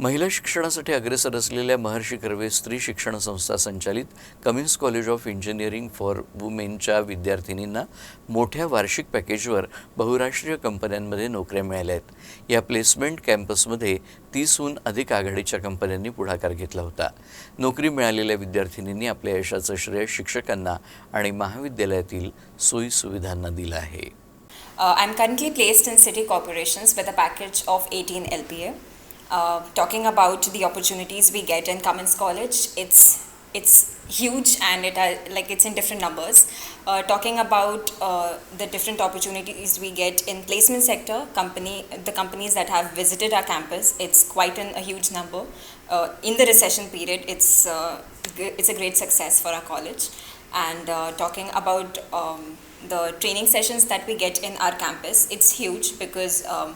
महिला शिक्षणासाठी अग्रेसर असलेल्या महर्षी कर्वे स्त्री शिक्षण संस्था संचालित Cummins college of engineering for वुमेनच्या विद्यार्थिनींना मोठ्या वार्षिक पॅकेजवर बहुराष्ट्रीय कंपन्यांमध्ये नोकऱ्या मिळाल्या आहेत. या प्लेसमेंट कॅम्पसमध्ये तीसहून अधिक आघाडीच्या कंपन्यांनी पुढाकार घेतला होता. नोकरी मिळालेल्या विद्यार्थिनींनी आपल्या यशाचं श्रेय शिक्षकांना आणि महाविद्यालयातील सोयीसुविधांना दिलं आहे. I'm currently placed in city corporations with a package of eighteen L P A Uh, talking about the opportunities we get in Cummins College, it's it's huge and it like it's in different numbers. Uh, talking about uh, the different opportunities we get in placement sector, company the companies that have visited our campus, it's quite an, a huge number. Uh, in the recession period, it's uh, it's a great success for our college. And talking about um, the training sessions that we get in our campus, it's huge because um,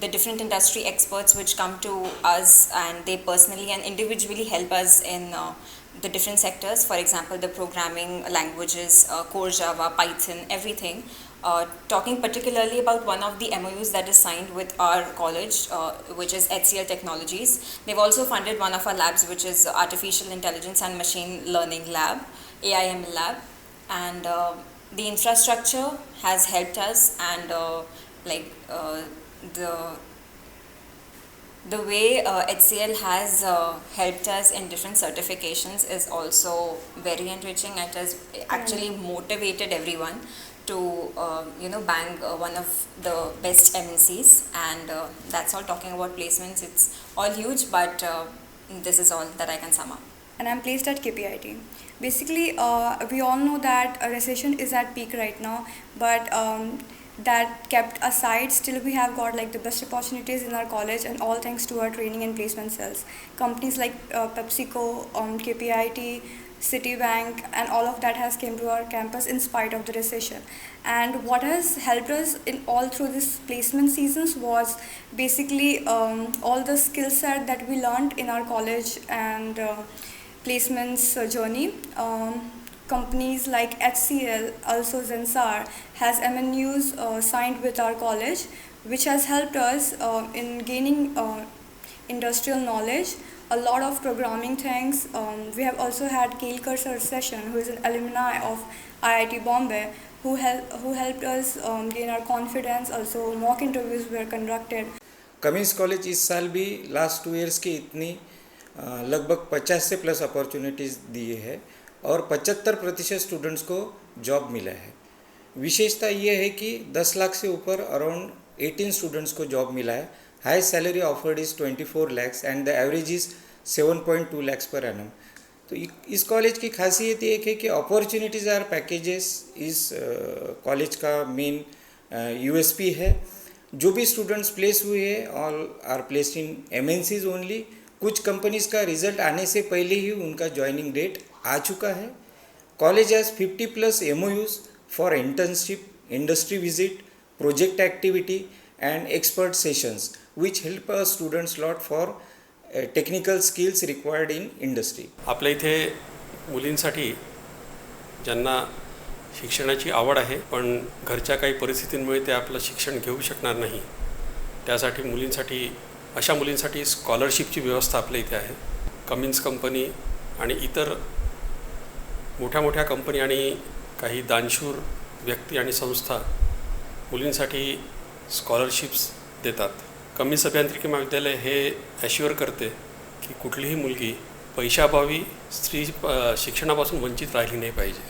the different industry experts which come to us and they personally and individually help us in uh, the different sectors. For example, the programming languages, uh, core Java, Python, everything. Uh, talking particularly about one of the MOUs that is signed with our college, uh, which is HCL Technologies. They've also funded one of our labs, which is Artificial Intelligence and Machine Learning Lab, AIM Lab, and uh, the infrastructure has helped us, and uh, like uh, the the way uh, HCL has uh, helped us in different certifications is also very enriching. It has actually motivated everyone to uh, you know bang uh, one of the best MNCs, and uh, that's all. Talking about placements, it's all huge, but uh, this is all that I can sum up. and I'm placed at KPIT. Basically, uh, we all know that a recession is at peak right now, but um, that kept aside, still we have got like the best opportunities in our college, and all thanks to our training and placement cells. Companies like uh, PepsiCo, um, KPIT, Citibank, and all of that has came to our campus in spite of the recession. And what has helped us in all through this placement seasons was basically um, all the skill set that we learned in our college and. Uh, placements uh, journey. Um, companies like HCL, also Zensar, has MNUs uh, signed with our college, which has helped us uh, in gaining uh, industrial knowledge. A lot of programming things. Um, we have also had Kelkar Sir Session, who is an alumni of IIT Bombay, who, hel- who helped us um, gain our confidence. Also, mock interviews were conducted. Cummins college इस साल भी last two years की इतनी अ, लगभग 50 से plus opportunities दिए है और 75 प्रतिशत स्टूडेंट्स को जॉब मिला है। विशेषता ये है कि 10 लाख से ऊपर अराउंड 18 स्टूडेंट्स को जॉब मिला है। High salary offered is 24 lakhs and the average is 7.2 lakhs per annum तो इस कॉलेज की खासियत ये है कि अपॉर्चुनिटीज़ आर पैकेजेस इस कॉलेज का मेन यूएसपी है। जो भी स्टूडेंट्स प्लेस हुए हैं all are placed in um only कुछ कंपनीज़ का रिज़ल्ट आने से पहले ही उनका ज्वाइनिंग डेट आ चुका है। College has 50 plus um for internship industry visit project activity and expert sessions which help a students lot for technical skills required in industry आपल्या इथे मुलींसाठी ज्यांना शिक्षणाची आवड आहे पण घरच्या काही परिस्थितींमुळे ते आपलं शिक्षण घेऊ शकणार नाही त्यासाठी मुलींसाठी अशा मुलींसाठी स्कॉलरशिपची व्यवस्था आपल्या इथे आहे. कमिन्स कंपनी आणि इतर मोठ्या मोठ्या कंपनी आणि काही दानशूर व्यक्ती आणि संस्था मुलींसाठी स्कॉलरशिप्स देतात. कमी अभियांत्रिकी महाविद्यालय हे ॲश्युअर करते की कुठलीही मुलगी पैशाअभावी स्त्री शिक्षणापासून वंचित राहिली नाही पाहिजे.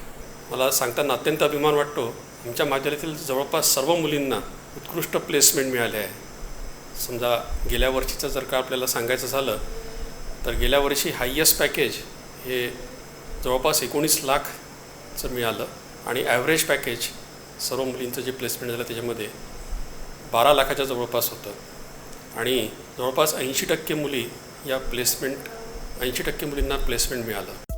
मला सांगताना अत्यंत अभिमान वाटतो आमच्या महाविद्यालयातील जवळपास सर्व मुलींना उत्कृष्ट प्लेसमेंट मिळाले आहे. समजा गेल्या वर्षीचं जर का आपल्याला सांगायचं झालं तर गेल्या वर्षी हायेस्ट पॅकेज हे जवळपास एकोणीस लाखचं मिळालं आणि ॲव्हरेज पॅकेज सर्व मुलींचं जे प्लेसमेंट झालं त्याच्यामध्ये बारा लाखाच्या जवळपास होतं. आणि जवळपास ऐंशी टक्के मुली या प्लेसमेंट ऐंशी टक्के मुलींना प्लेसमेंट मिळालं.